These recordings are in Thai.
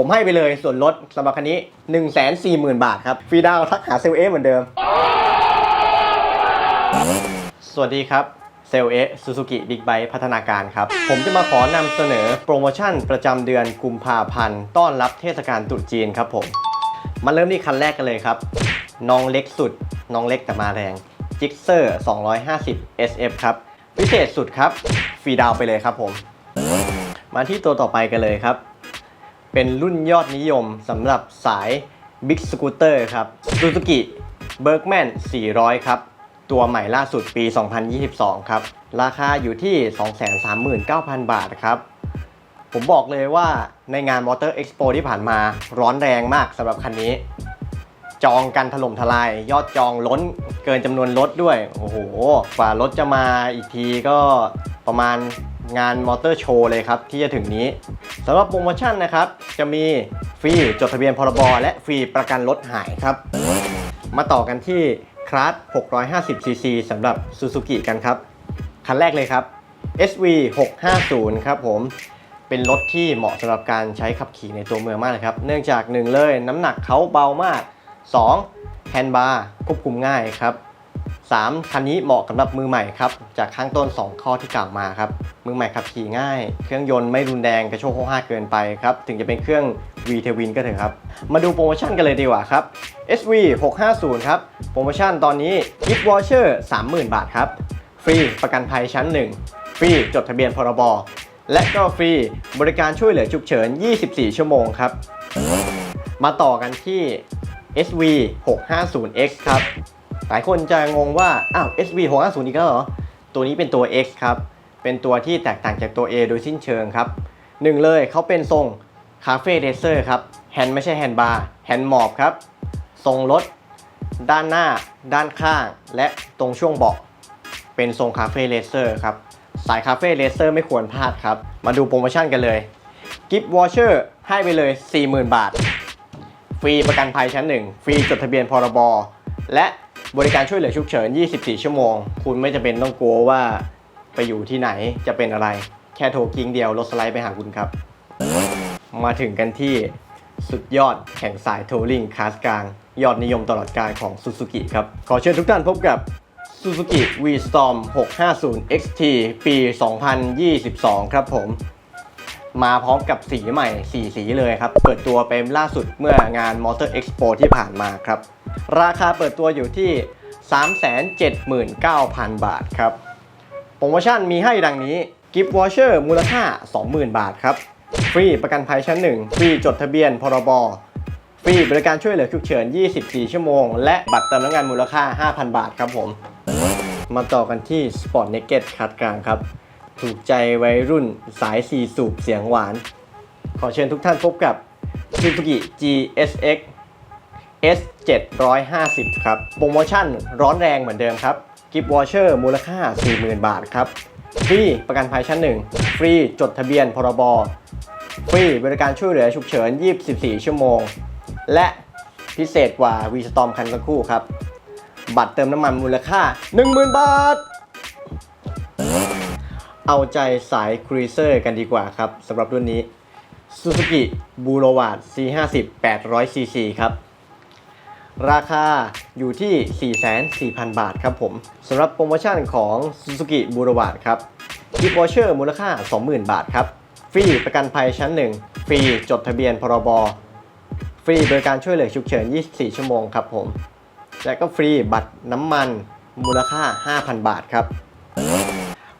ผมให้ไปเลยส่วนลดสำหรับคันนี้ 1 4 0 0 0 0 บาทครับ ฟรีดาวทักหาเซลเอเหมือนเดิม สวัสดีครับเซลเอซูซูกิบิ๊กไบพัฒนาการครับ ผมจะมาขอนำเสนอโปรโมชั่นประจำเดือนกุมภาพันธ์ต้อนรับเทศกาลตรุษจีนครับผม มาเริ่มที่คันแรกกันเลยครับ น้องเล็กสุด น้องเล็กแต่มาแรงจิกเซอร์250 SF ครับ พิเศษสุดครับ ฟรีดาวไปเลยครับผม มาที่ตัวต่อไปกันเลยครับ เป็นรุ่นยอดนิยมสำหรับสาย Big Scooter ครับ Suzuki Bergman 400 ครับ ตัวใหม่ล่าสุดปี 2022 ครับ ราคาอยู่ที่ 239,000 บาทครับ ผมบอกเลยว่าในงาน Motor Expo ที่ผ่านมาร้อนแรงมากสำหรับคันนี้ จองกันถล่มทลาย ยอดจองล้นเกินจำนวนรถด้วย โอ้โห กว่ารถจะมาอีกทีก็ประมาณ งานมอเตอร์โชว์เลยครับที่จะถึงนี้สำหรับโปรโมชั่นนะครับ จะมีฟรีจดทะเบียนพรบและฟรีประกันรถหายครับ มาต่อกันที่คลาส 650cc สำหรับ Suzuki กันครับ คันแรกเลยครับ SV 650ครับผมเป็นรถที่เหมาะสำหรับการใช้ขับขี่ในตัวเมืองมากเลยครับ เนื่องจาก 1 เลยน้ำหนักเขาเบามาก 2. แฮนด์บาร์ควบคุมง่ายครับ 3. คันนี้เหมาะสำหรับมือใหม่ครับ จากข้างต้น 2 ข้อที่กล่าวมาครับ มือใหม่ขับขี่ง่าย เครื่องยนต์ไม่รุนแรงกระโชกโค้งห้าเกินไปครับ ถึงจะเป็นเครื่อง V เทวินก็เถอะครับ มาดูโปรโมชั่นกันเลยดีกว่าครับ SV 650ครับ โปรโมชั่นตอนนี้ Gift Voucher 30,000 บาทครับ ฟรีประกันภัยชั้น 1 ฟรีจดทะเบียนพรบและก็ฟรีบริการช่วยเหลือฉุกเฉิน 24 ชั่วโมงครับ มาต่อกันที่ SV 650X ครับ หลายคนจะงงว่า อ้าว SV 650อีกแล้วเหรอ ตัวนี้เป็นตัว X ครับ เป็นตัวที่แตกต่างจากตัว A โดยสิ้นเชิงครับหนึ่งเลยเขาเป็นทรงคาเฟ่เดเซอร์ครับแฮนด์ไม่ใช่แฮนด์บาร์แฮนด์หมอบครับ ทรงรถ ด้านหน้า ด้านข้าง และตรงช่วงเบาะ เป็นทรงคาเฟ่เลเซอร์ครับ สายคาเฟ่เลเซอร์ไม่ควรพลาดครับ มาดูโปรโมชั่นกันเลย กิฟต์วอชเชอร์ให้ไปเลย 40,000 บาท ฟรีประกันภัยชั้น 1 ฟรีจดทะเบียนพรบ และ บริการช่วยเหลือฉุกเฉิน 24 ชั่วโมง คุณไม่จะเป็นต้องกลัวว่าไปอยู่ที่ไหนจะเป็นอะไร แค่โทรกิ้งเดียวรถสไลด์ไปหาคุณครับ มาถึงกันที่สุดยอดแห่งสายโทริงคลาสกลาง ยอดนิยมตลอดกาลของ Suzuki ครับ ขอเชิญทุกท่านพบกับ Suzuki V-Storm 650 XT ปี 2022 ครับผม มาพร้อมกับสีใหม่ 4 สีเลยครับ เปิดตัวเป็นล่าสุดเมื่องาน Motor Expo ที่ผ่านมาครับ ราคาเปิดตัวอยู่ที่ 379,000 บาทครับ โปรโมชั่นมีให้ดังนี้ กิฟต์วอชเชอร์มูลค่า 20,000 บาทครับ ฟรีประกันภัยชั้น 1 ฟรีจดทะเบียน พรบ ฟรีบริการช่วยเหลือฉุกเฉิน 24 ชั่วโมง และบัตรเติมน้ำงานมูลค่า 5,000 บาทครับผม มาต่อกันที่ Sport Naked คัดกลางครับ ถูกใจวัยรุ่นสาย4สูบเสียงหวาน ขอเชิญทุกท่านพบกับ Suzuki GSX S 750 ครับ โปรโมชั่นร้อนแรงเหมือนเดิมครับ กิฟต์วอเชอร์มูลค่า 40,000 บาทครับ ฟรีประกันภัยชั้น 1 ฟรีจดทะเบียนพรบ ฟรีบริการช่วยเหลือฉุกเฉิน 24 ชั่วโมง และพิเศษกว่า v s t o r m คันสักครู่ครับ บัตรเติมน้ำมันมูลค่า 10,000 บาท เอาใจสายครูเซอร์กันดีกว่าครับสำหรับรุ่นนี้ Suzuki b u l o w a r d C50 800cc ครับ ราคาอยู่ที่ 44,000 บาทครับผมสำหรับโปรโมชั่นของ Suzuki b u l o w a r d ครับกิฟต์วอเชอร์มูลค่า 20,000 บาทครับ ฟรีประกันภัยชั้น 1 ฟรีจดทะเบียนพรบ ฟรีบริการช่วยเหลือฉุกเฉิน 24 ชั่วโมงครับผม และก็ฟรีบัตรน้ำมันมูลค่า 5,000 บาทครับ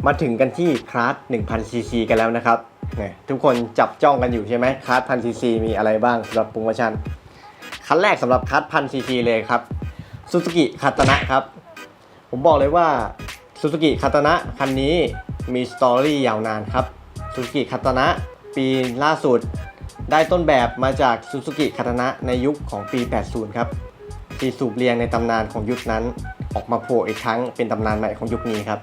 มาถึงกันที่คลาส1000ซีซีกันแล้วนะครับ ทุกคนจับจ้องกันอยู่ใช่ไหมคลาส1000ซีซีมีอะไรบ้างสำหรับโปรโมชั่น คันแรกสำหรับคลาส1000ซีซีเลยครับซูซูกิคาตนะครับ ผมบอกเลยว่าซูซูกิคาตนะคันนี้มีสตอรี่ยาวนานครับซูซูกิคาตนะปีล่าสุด ได้ต้นแบบมาจากซูซูกิคาตนะในยุคของปี 80 ครับสีสูบเรียงในตำนานของยุคนั้น ออกมาโผล่อีกครั้งเป็นตำนานใหม่ของยุคนี้ครับ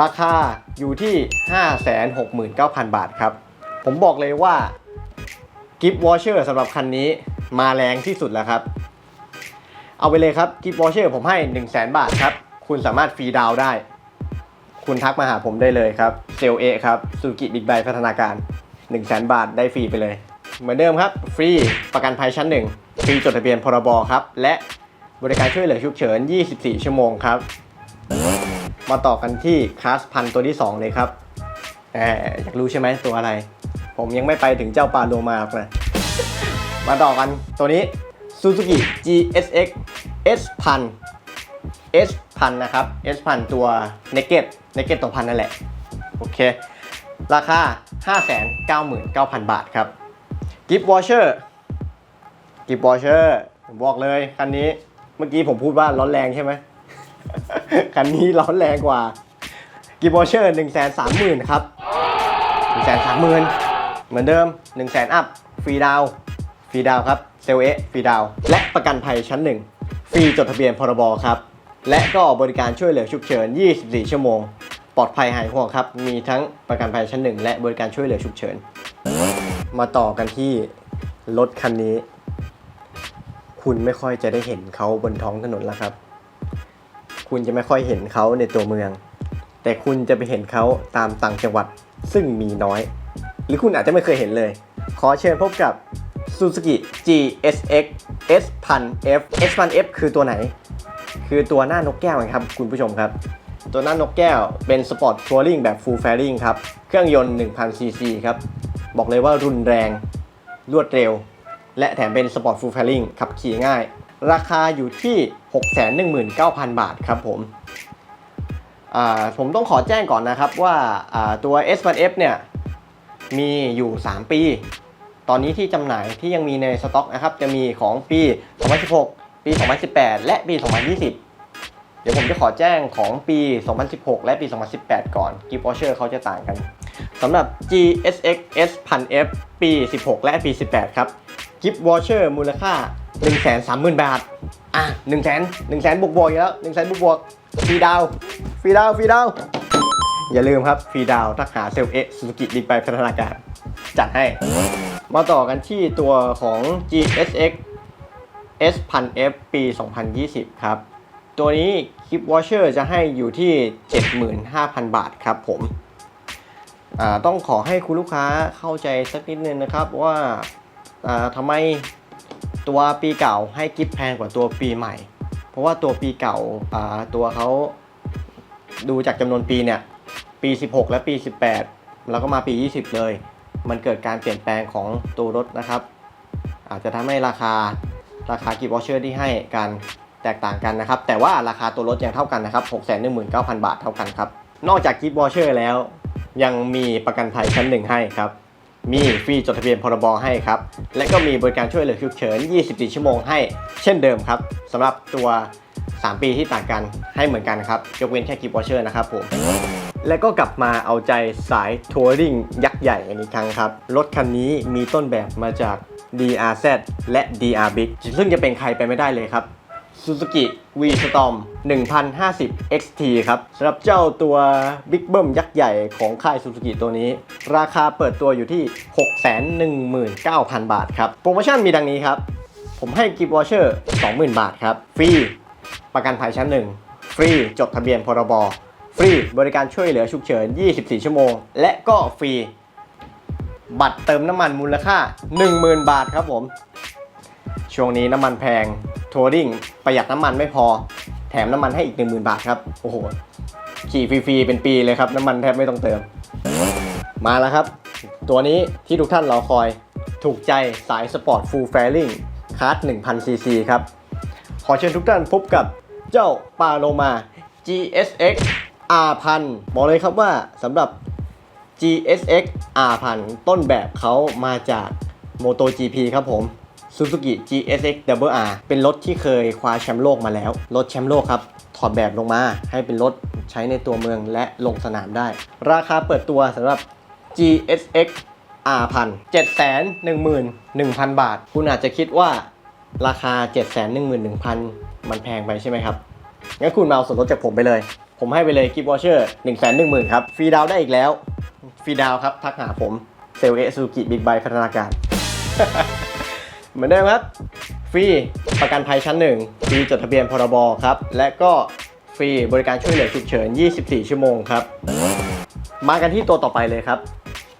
ราคาอยู่ที่ 569,000 บาทครับ ผมบอกเลยว่ากิฟต์วอชเชอร์สำหรับคันนี้ มาแรงที่สุดแล้วครับ เอาไปเลยครับกิฟต์วอชเชอร์ผมให้ 1 0 0 0 0แบาทครับ คุณสามารถฟรีดาวได้ คุณทักมาหาผมได้เลยครับเซลเอครับซูกิบิ๊กไบพัฒนาการ 1 0 0 0 0 0 บาทได้ฟรีไปเลย เหมือนเดิมครับ ฟรีประกันภัยชั้น 1 ฟรีจดทะเบียนพรบครับ และบริการช่วยเหลือฉุกเฉิน 24 ชั่วโมงครับ มาต่อกันที่คลาสพันตัวที่ 2 เลยครับแหมอยากรู้ใช่ไหมตัวอะไร ผมยังไม่ไปถึงเจ้าปลาโลมานะ มาต่อกันตัวนี้ Suzuki GSX S พัน S พันนะครับ S พันตัว Naked Naked ตัวพันนั่นแหละ โอเค ราคา 599,000 บาทครับกิฟต์วอเชอร์กิฟต์วอเชอร์ผมบอกเลย คันนี้เมื่อกี้ผมพูดว่าร้อนแรงใช่ไหมคันนี้ร้อนแรงกว่ากิฟต์วอเชอร์1 3 0 0 0 0ครับ1 3 0 0 0 0เหมือนเดิม1 0 0 0 0 0อัพฟรีดาว รีดาวครับเซลเอะฟรีดาว และประกันภัยชั้น1ฟรีจดทะเบียนพรบครับ และก็บริการช่วยเหลือฉุกเฉิน 24 ชั่วโมง ปลอดภัยหายห่วงครับ มีทั้งประกันภัยชั้น1และบริการช่วยเหลือฉุกเฉิน มาต่อกันที่รถคันนี้ คุณไม่ค่อยจะได้เห็นเขาบนท้องถนนแล้วครับ คุณจะไม่ค่อยเห็นเขาในตัวเมือง แต่คุณจะไปเห็นเขาตามต่างจังหวัดซึ่งมีน้อย หรือคุณอาจจะไม่เคยเห็นเลย ขอเชิญพบกับ Suzuki GSX S 1 0 0 F S 1 0 0 F คือตัวไหน คือตัวหน้านกแก้วครับคุณผู้ชมครับ ตัวหน้านกแก้วเป็นสปอร์ตทัวริงแบบ Full Fairing ครับ เครื่องยนต์ 1000 cc ครับ บอกเลยว่ารุนแรง รวดเร็ว และแถมเป็นสปอร์ต Full Fairing ขับขี่ง่าย ราคาอยู่ที่ 619,000 บาทครับผมผมต้องขอแจ้งก่อนนะครับว่าอ่าตัว S1F เนี่ยมีอยู่ 3 ปี ตอนนี้ที่จำหน่ายที่ยังมีในสต็อกนะครับจะมีของปี 2016 ปี 2018 และปี 2020 เดี๋ยวผมจะขอแจ้งของปี 2016 และปี 2018 ก่อนกิฟต์วอเชอร์เขาจะต่างกันสำหรับ GSX S 1000F ปี 16 และปี 18 ครับกิฟต์วอเชอร์มูลค่า 130,000 บาท อะ 1 0 0 0 0 0 1 0 0 0 0บวกบวกอยู่แล้ว1 0 0 0 0 0บวกบวกฟรีดาวฟรีดาวฟรีดาวอย่าลืมครับฟรีดาวน์ถ้าหาเซลล์เอซูซูกิบิ๊กไบพัฒนาการ จัดให้ มาต่อกันที่ตัวของ GSX S 1000 F ปี 2020 ครับ ตัวนี้คลิปวอชเชอร์จะให้อยู่ที่ 75,000 บาทครับผม ต้องขอให้คุณลูกค้าเข้าใจสักนิดนึงนะครับว่าทำไมตัวปีเก่าให้กิฟแพงกว่าตัวปีใหม่ เพราะว่าตัวปีเก่าตัวเขาดูจากจำนวนปีเนี่ย ปี 16 และปี 18 แล้วก็มาปี 20 เลย มันเกิดการเปลี่ยนแปลงของตัวรถนะครับ อาจจะทำให้ราคาราคากิฟต์วอเชอร์ที่ให้กันแตกต่างกันนะครับ แต่ว่าราคาตัวรถยังเท่ากันนะครับ619,000 บาทเท่ากันครับ นอกจากกิฟต์วอเชอร์แล้ว ยังมีประกันภัยชั้นหนึ่งให้ครับ มีฟรีจดทะเบียนพรบให้ครับ และก็มีบริการช่วยเหลือฉุกเฉิน 24 ชั่วโมงให้ เช่นเดิมครับสำหรับตัว 3 ปีที่ต่างกันให้เหมือนกันครับยกเว้นแค่กิฟต์วอเชอร์นะครับผม และก็กลับมาเอาใจสายทัวริงยักษ์ใหญ่กันอีกครั้งครับ รถคันนี้มีต้นแบบมาจาก DRZ และ DR Big ซึ่งจะเป็นใครไปไม่ได้เลยครับ Suzuki V-Storm 1050 XT ครับสำหรับเจ้าตัว Big b u m ยักษ์ใหญ่ของค่าย Suzuki ตัวนี้ ราคาเปิดตัวอยู่ที่ 619,000 บาทครับ โปรโมชั่นมีดังนี้ครับ ผมให้กิฟต์วอเชอร์ 20,000 บาทครับ ฟรี ประกันภัยชั้น1ฟรี จดทะเบียนพรบ ฟรี บริการช่วยเหลือฉุกเฉิน 24 ชั่วโมง และก็ฟรี บัตรเติมน้ำมันมูลค่า 10,000 บาทครับผม ช่วงนี้น้ำมันแพงทัวริงประหยัดน้ำมันไม่พอ แถมน้ำมันให้อีก 10,000 บาทครับ โอ้โห ขี่ฟรีๆเป็นปีเลยครับ น้ำมันแทบไม่ต้องเติม มาแล้วครับ ตัวนี้ที่ทุกท่านรอคอย ถูกใจสายสปอร์ตฟูลแฟริงคาร์ด1000 cc ครับ ขอเชิญทุกท่านพบกับเจ้าปาโลมา GSX R1000 บอกเลยครับว่าสำหรับ GSX R1000 ต้นแบบเขามาจาก MotoGP ครับผม Suzuki GSX WR เป็นรถที่เคยคว้าแชมป์โลกมาแล้ว รถแชมป์โลกครับ ถอดแบบลงมาให้เป็นรถใช้ในตัวเมืองและลงสนามได้ ราคาเปิดตัวสำหรับ GSX R1000 711,000 บาท คุณอาจจะคิดว่าราคา 711,000 มันแพงไปใช่ไหมครับ งั้นคุณมาเอาส่วนลดจากผมไปเลย ผมให้ไปเลยกิฟต์วอเชอร์1 1 0 0 0 0ครับ ฟรีดาวได้อีกแล้ว ฟรีดาวครับ ทักหาผม เซลเอซูกิบิ๊กไบพัฒนาการ เหมือนเดิมครับ ฟรีประกันภัยชั้น1ฟรีจดทะเบียนพรบครับ และก็ฟรีบริการช่วยเหลือฉุกเฉิน 24 ชั่วโมงครับ มากันที่ตัวต่อไปเลยครับ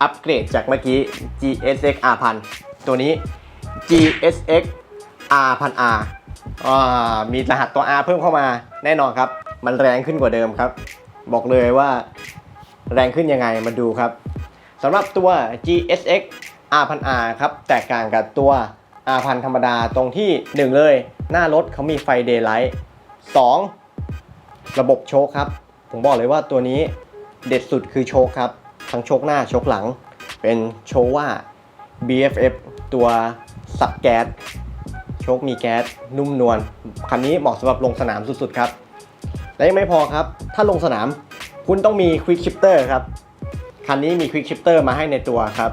อัปเกรดจากเมื่อกี้ GSX R1000 ตัวนี้ GSX R พัน R อ่ามีรหัสตัว R เพิ่มเข้ามาแน่นอนครับ มันแรงขึ้นกว่าเดิมครับ บอกเลยว่าแรงขึ้นยังไงมาดูครับสำหรับตัว GSX R พัน R ครับ แตกต่างกับตัว R พันธรรมดาตรงที่ 1 เลย หน้ารถเขามีไฟ Daylight 2 ระบบโชคครับ ผมบอกเลยว่าตัวนี้เด็ดสุดคือโชคครับ ทั้งโชคหน้าโชคหลัง เป็นโชว่า BFF ตัวสับแก๊สโชคมีแก๊สนุ่มนวลคันนี้เหมาะสำหรับลงสนามสุดๆครับ และยังไม่พอครับ ถ้าลงสนาม คุณต้องมี Quick Shifter ครับ คันนี้มี Quick Shifter มาให้ในตัวครับ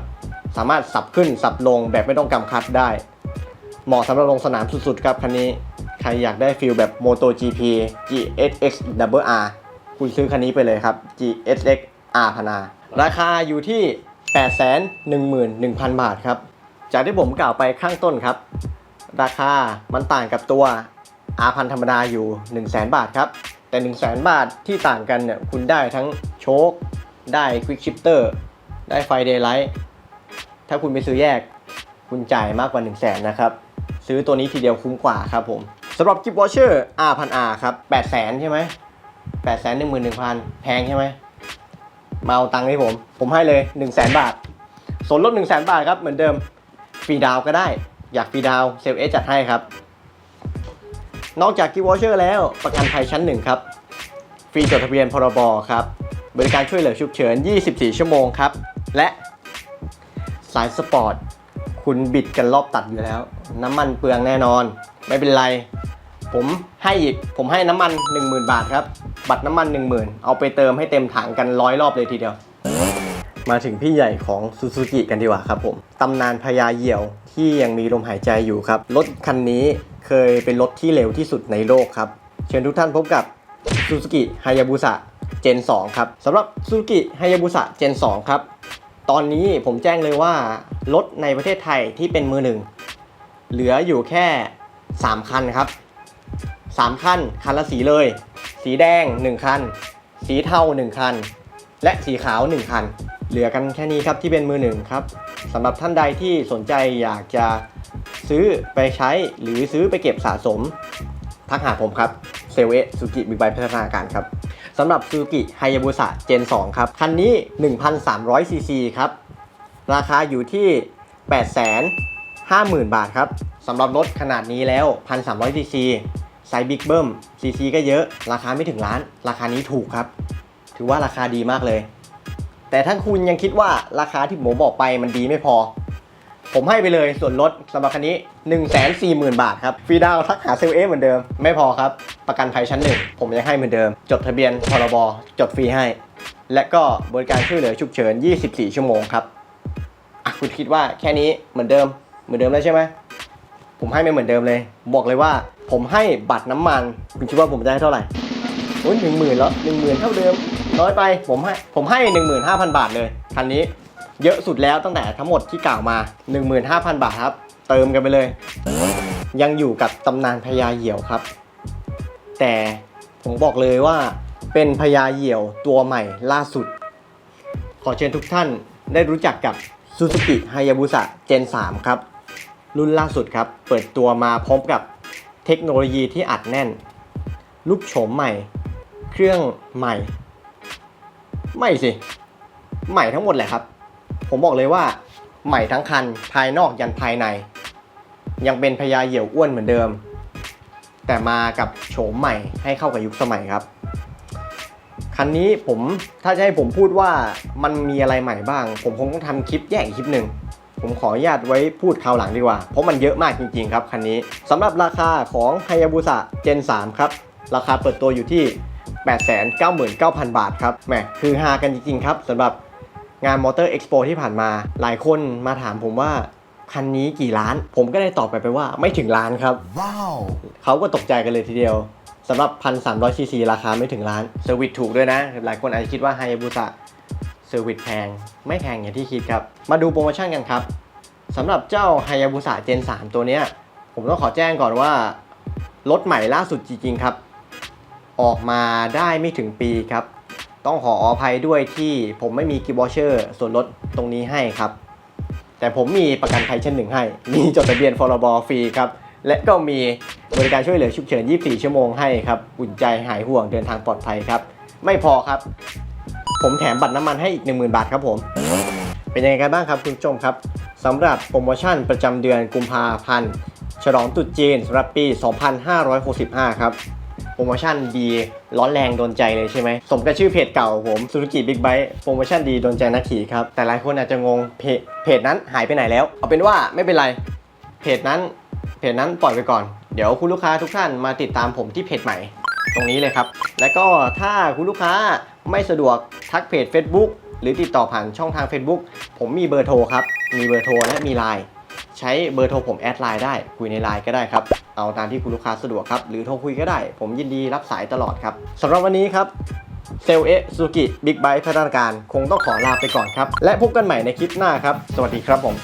สามารถสับขึ้นสับลงแบบไม่ต้องกำคัดได้ เหมาะสำหรับลงสนามสุดๆครับคันนี้ ใครอยากได้ฟิลแบบ MotoGP GSX Double R คุณซื้อคันนี้ไปเลยครับ GSX R พนาราคาอยู่ที่ 811,000 บาทครับ จากที่ผมกล่าวไปข้างต้นครับ ราคามันต่างกับตัว R พันธรรมดาอยู่ 100,000 บาทครับ แต่ 100,000บาทที่ต่างกันเนี่ยคุณได้ทั้งโชคได้ Quick Shifter ได้ไฟ Daylight ถ้าคุณไปซื้อแยกคุณจ่ายมากกว่า 1 0 0 0 0แนนะครับ ซื้อตัวนี้ทีเดียวคุ้มกว่าครับผมสำหรับกิฟต์วอเชอร์ R พัน R ครับ8 0 0 0 0ใช่ไหม8 1 1 0 0 0 แพงใช่ไหมมาเอาตังค์ให้ผม ผมให้เลย 1 0 0 0 0 0บาทส่วนลด1 0 0 0 0 0บาทครับเหมือนเดิมฟรีดาวก็ได้อยากฟรีดาวเซลเอจัดให้ครับ นอกจากกิฟต์วอเชอร์แล้วประกันภัยชั้น1ครับ ฟรีจดทะเบียนพรบครับ บริการช่วยเหลือฉุกเฉิน 24 ชั่วโมงครับ และสายสปอร์ต คุณบิดกันรอบตัดอยู่แล้ว น้ำมันเปลืองแน่นอน ไม่เป็นไร ผมให้อีก ผมให้น้ำมัน 10,000 บาทครับ บัตรน้ำมัน 10,000 เอาไปเติมให้เต็มถังกันร้อยรอบเลยทีเดียว มาถึงพี่ใหญ่ของซูซูกิกันดีกว่าครับผม ตำนานพญาเหยี่ยวที่ยังมีลมหายใจอยู่ครับ รถคันนี้ เคยเป็นรถที่เร็วที่สุดในโลกครับ เชิญทุกท่านพบกับซูซูกิฮยาบุสะเจน2ครับสำหรับซูซูกิฮยาบุสะเจน2ครับ ตอนนี้ผมแจ้งเลยว่า รถในประเทศไทยที่เป็นมือหนึ่ง เหลืออยู่แค่ 3 คันครับ 3 คัน คันละสีเลย สีแดง 1 คัน สีเทา 1 คัน และสีขาว 1 คัน เหลือกันแค่นี้ครับที่เป็นมือหนึ่งครับสำหรับท่านใดที่สนใจอยากจะซื้อไปใช้หรือซื้อไปเก็บสะสม ทักหาผมครับเซเวสุกิบิ๊กไบพัฒนาการครับสำหรับซูกิไฮยาบุสะเจน 2 ครับ คันนี้ 1,300 ซีซีครับ ราคาอยู่ที่ 850,000 บาทครับสำหรับรถขนาดนี้แล้ว 1,300 ซีซีไซส์บิ๊กเบิ้มซีซีก็เยอะ ราคาไม่ถึงล้าน ราคานี้ถูกครับ ถือว่าราคาดีมากเลย แต่ถ้าคุณยังคิดว่าราคาที่ผมบอกไปมันดีไม่พอ ผมให้ไปเลยส่วนลดสำหรับคันนี้ 1 4 0 0 0 0 บาทครับฟรีดาวทักหาเซลเอเหมือนเดิม ไม่พอครับ ประกันภัยชั้นหนึ่งผมยังให้เหมือนเดิม จดทะเบียนพรบจดฟรีให้ และก็บริการช่วยเหลือฉุกเฉิน 24 ชั่วโมงครับคุณคิดว่าแค่นี้เหมือนเดิมเหมือนเดิมแล้วใช่ไหมผมให้ไม่เหมือนเดิมเลย บอกเลยว่า ผมให้บัตรน้ำมัน คุณคิดว่าผมจะให้เท่าไหร่โอ้ยหนึ่งหมื่นแล้วหนึ่งหมื่นเท่าเดิม น้อยไปผมให้ผมให้หนึ่งหมื่นห้าพันบาทเลยคันนี้เยอะสุดแล้วตั้งแต่ทั้งหมดที่กล่าวมา 15,000 บาทครับ เติมกันไปเลย ยังอยู่กับตำนานพญาเหี่ยวครับ แต่ผมบอกเลยว่าเป็นพญาเหี่ยวตัวใหม่ล่าสุด ขอเชิญทุกท่านได้รู้จักกับ Suzuki Hayabusa Gen 3 ครับ รุ่นล่าสุดครับ เปิดตัวมาพร้อมกับเทคโนโลยีที่อัดแน่น รูปโฉมใหม่ เครื่องใหม่ ไม่สิ ใหม่ทั้งหมดแหละครับ ผมบอกเลยว่า ใหม่ทั้งคันภายนอกยันภายใน ยังเป็นพญาเหยี่ยวอ้วนเหมือนเดิม แต่มากับโฉมใหม่ให้เข้ากับยุคสมัยครับ คันนี้ผมถ้าจะให้ผมพูดว่ามันมีอะไรใหม่บ้าง ผมคงต้องทำคลิปแยกอีกคลิปหนึ่งผมขออนุญาตไว้พูดคราวหลังดีกว่า เพราะมันเยอะมากจริงๆครับคันนี้สำหรับราคาของ Hayabusa Gen 3 ครับ ราคาเปิดตัวอยู่ที่ 899,000 บาทครับแหมคือฮากันจริงๆครับสำหรับงานมอเตอร์เอ็กซ์โปที่ผ่านมา หลายคนมาถามผมว่าคันนี้กี่ล้าน ผมก็ได้ตอบไปไปว่าไม่ถึงล้านครับ ว้าวเขาก็ตกใจกันเลยทีเดียวสำหรับ 1,300ซีซีราคาไม่ถึงล้านเซอร์วิสถูกด้วยนะ หลายคนอาจจะคิดว่าไฮยาบุสะเซอร์วิสแพง ไม่แพงอย่างที่คิดครับ มาดูโปรโมชั่นกันครับสำหรับเจ้าไฮยาบุสะเจน 3 ตัวเนี้ย ผมต้องขอแจ้งก่อนว่า รถใหม่ล่าสุดจริงๆครับ ออกมาได้ไม่ถึงปีครับ ต้องขออภัยด้วยที่ผมไม่มีกิฟต์วอเชอร์ส่วนลดตรงนี้ให้ครับ แต่ผมมีประกันภัยชั้นหนึ่งให้ มีจดทะเบียนพรบฟรีครับ และก็มีบริการช่วยเหลือฉุกเฉิน 24 ชั่วโมงให้ครับ อุ่นใจหายห่วงเดินทางปลอดภัยครับ ไม่พอครับ ผมแถมบัตรน้ำมันให้อีก 10,000 บาทครับผม เป็นยังไงกันบ้างครับคุณผู้ชมครับสำหรับโปรโมชั่นประจำเดือนกุมภาพันธ์ฉลองตรุษจีนสำหรับปี 2565 ครับ รโมชั่นดีร้อนแรงโดนใจเลยใช่ไหมสมกับชื่อเพจเก่าผมซูซูกิบิ๊กไบค์โปรโมชั่นดีโดนใจนักขี่ครับ แต่หลายคนอาจจะงงเพจเพจนั้นหายไปไหนแล้ว เอาเป็นว่าไม่เป็นไรเพจนั้นเพจนั้นปล่อยไปก่อน เดี๋ยวคุณลูกค้าทุกท่านมาติดตามผมที่เพจใหม่ ตรงนี้เลยครับ แล้วก็ถ้าคุณลูกค้าไม่สะดวกทักเพจ Facebook หรือติดต่อผ่านช่องทาง Facebook ผมมีเบอร์โทรครับ มีเบอร์โทรและมีไลน์ใช้เบอร์โทรผมแอดไลน์ได้คุยในไลน์ก็ได้ครับ เอาตามที่คุณลูกค้าสะดวกครับ หรือโทรคุยก็ได้ ผมยินดีรับสายตลอดครับสำหรับวันนี้ครับเซลเอซูกิบิ๊กไบค์พัฒนาการ คงต้องขอลาไปก่อนครับ และพบกันใหม่ในคลิปหน้าครับ สวัสดีครับผม